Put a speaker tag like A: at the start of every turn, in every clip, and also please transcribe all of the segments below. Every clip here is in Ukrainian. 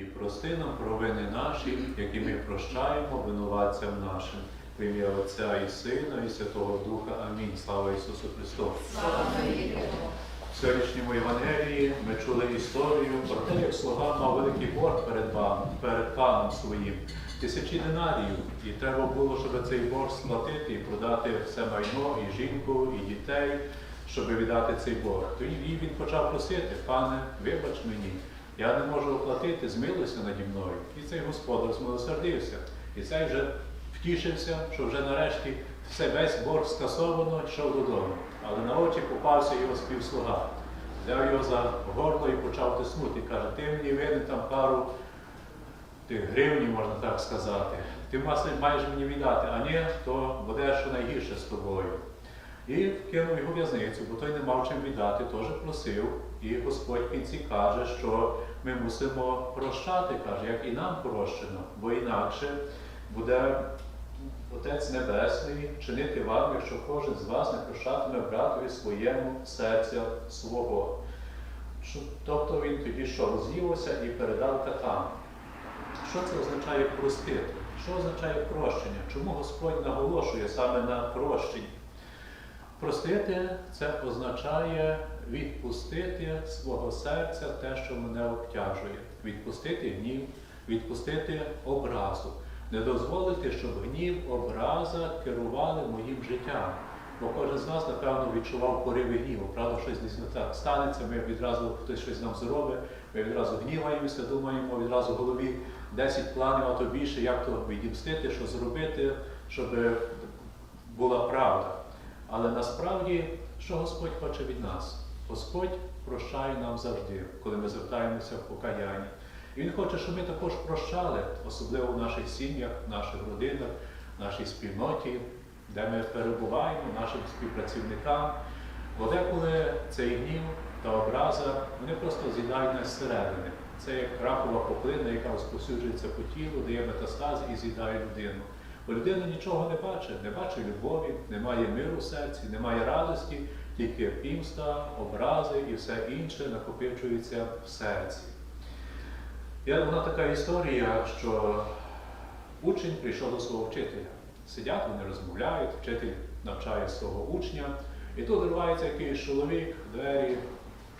A: і прости нам провини наші, які ми прощаємо винуватцям нашим. В ім'я Отця і Сина, і Святого Духа. Амінь. Слава Ісусу Христу! В сьогоднішньому Євангелії ми чули історію про те, як слуга мав великий борг перед вами, перед паном своїм. Тисячі динаріїв, і треба було, щоб цей борг сплатити і продати все майно, і жінку, і дітей, щоб віддати цей борг. Тоді він почав просити, пане, вибач мені, я не можу оплатити, змилуйся наді мною. І цей господар змилосердився. І цей вже втішився, що вже нарешті все весь борг скасовано, йшов додому. Але на очі попався його співслуга. Взяв його за горло і почав тиснути. Каже, ти мені винен там пару тих гривні, можна так сказати. Ти маєш мені віддати, а ні, то буде що найгірше з тобою. І кинув його в'язницю, бо той не мав чим віддати, теж просив. І Господь в каже, що ми мусимо прощати, каже, як і нам прощено, бо інакше буде Отець Небесний чинити вам, якщо кожен з вас не прощатиме братові своєму серця свого. Тобто він тоді що роз'ївся і передав катам. Що це означає простити? Що означає прощення? Чому Господь наголошує саме на прощенні? Простити це означає відпустити свого серця те, що мене обтяжує, відпустити гнів, відпустити образу, не дозволити, щоб гнів, образа керували моїм життям. Бо кожен з нас, напевно, відчував пориви гніву. Правда, щось десь не так станеться, ми відразу хтось щось нам зробить, ми відразу гніваємося, думаємо, відразу в голові 10 планів, а то більше, як то відімстити, що зробити, щоб була правда. Але насправді, що Господь хоче від нас? Господь прощає нам завжди, коли ми звертаємося в покаянні. І Він хоче, щоб ми також прощали, особливо в наших сім'ях, в наших родинах, в нашій спільноті, де ми перебуваємо, нашим співпрацівникам. Бо деколи цей гнів та образа, вони просто з'їдають нас зсередини. Це як ракова поплина, яка розповсюджується по тілу, дає метастази і з'їдає людину. Бо людина нічого не бачить, не бачить любові, немає миру в серці, немає радості, тільки пімста, образи і все інше накопичується в серці. Є одна така історія, що учень прийшов до свого вчителя. Сидять, вони розмовляють, вчитель навчає свого учня, і тут вривається якийсь чоловік, двері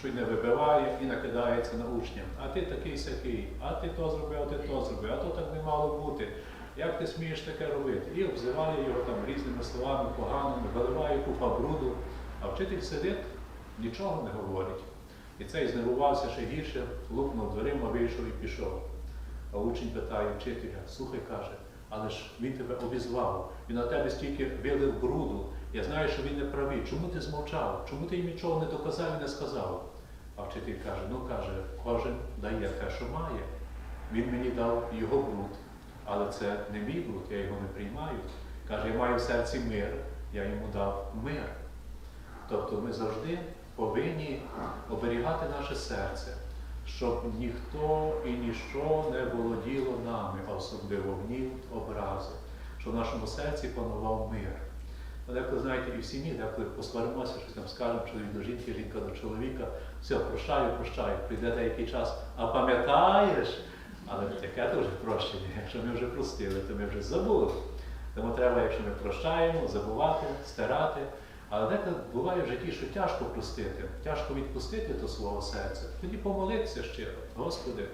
A: чуть не вибиває і накидається на учня. А ти такий сякий, а ти то зробив, а ти то зробив, а то так не мало бути. Як ти смієш таке робити? І обзиває його там різними словами, поганими, виливає купа бруду, а вчитель сидить, нічого не говорить. І цей знервувався ще гірше, лупнув дверима, вийшов і пішов. А учень питає вчителя, слухай, каже, але ж він тебе обізвав, він на тебе стільки вилив бруду. Я знаю, що він не правий. Чому ти змовчав? Чому ти їм нічого не доказав і не сказав? А вчитель каже, ну каже, кожен дає те, що має. Він мені дав його бруд, але це не мій бруд, я його не приймаю. Каже, я маю в серці мир, я йому дав мир. Тобто ми завжди повинні оберігати наше серце, щоб ніхто і ніщо не володіло нами, а особливо гнів, образи, щоб в нашому серці панував мир. А Деколи, знаєте, і в сім'ї, деколи посваримося, щось там скажемо, чоловік до жінки, жінка до чоловіка, все, прощаю, прощаю, прийде деякий час, а пам'ятаєш? Але таке теж прощення. Якщо ми вже простили, то ми вже забули. Тому треба, якщо ми прощаємо, забувати, стирати. Але деколи буває в житті, що тяжко простити, тяжко відпустити до свого серця. Тоді помолитися щиро. Господи,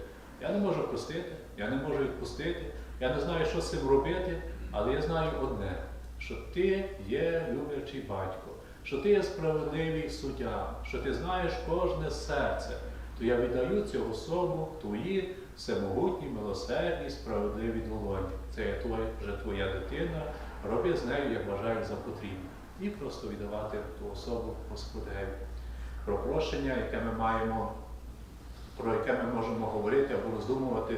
A: я не можу простити, я не можу відпустити, я не знаю, що з цим робити, але я знаю одне, що ти є люблячий батько, що ти є справедливий суддя, що ти знаєш кожне серце, то я віддаю цю особу твої всемогутні, милосердні, справедливі долоні. Це є твоя, вже твоя дитина, роби з нею, як вважаєш за потрібне. І просто віддавати ту особу Господеві. Про прощення, яке ми маємо, про яке ми можемо говорити або роздумувати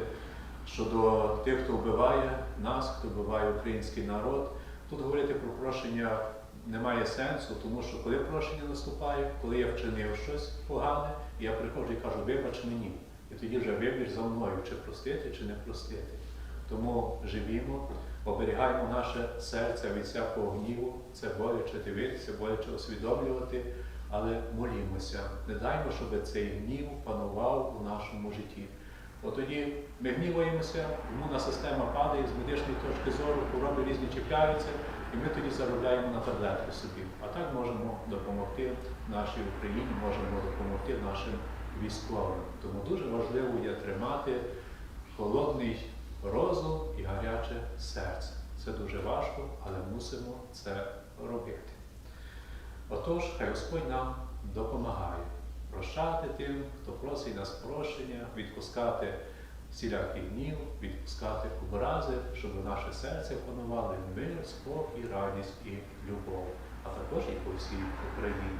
A: щодо тих, хто вбиває нас, хто вбиває український народ. Тут говорити про прощення немає сенсу, тому що коли прощення наступає, коли я вчинив щось погане, я приходжу і кажу, вибач мені. І тоді вже вибір за мною, чи простити, чи не простити. Тому живімо, оберігаємо наше серце від всякого гніву, це боляче дивитися, боляче усвідомлювати, але молімося. Не даймо, щоб цей гнів панував у нашому житті. От тоді ми гніваємося, імунна система падає, з медичної точки зору хвороби різні чіпляються, і ми тоді заробляємо на таблетки собі. А так можемо допомогти нашій Україні, можемо допомогти нашим військовим. Тому дуже важливо є тримати холодний розум і гаряче серце. Це дуже важко, але мусимо це робити. Отож, хай Господь нам допомагає прощати тим, хто просить нас прощення, відпускати всілякий гнів, відпускати образи, щоб наше серце панували мир, спокій, радість і любов, а також і по всій Україні.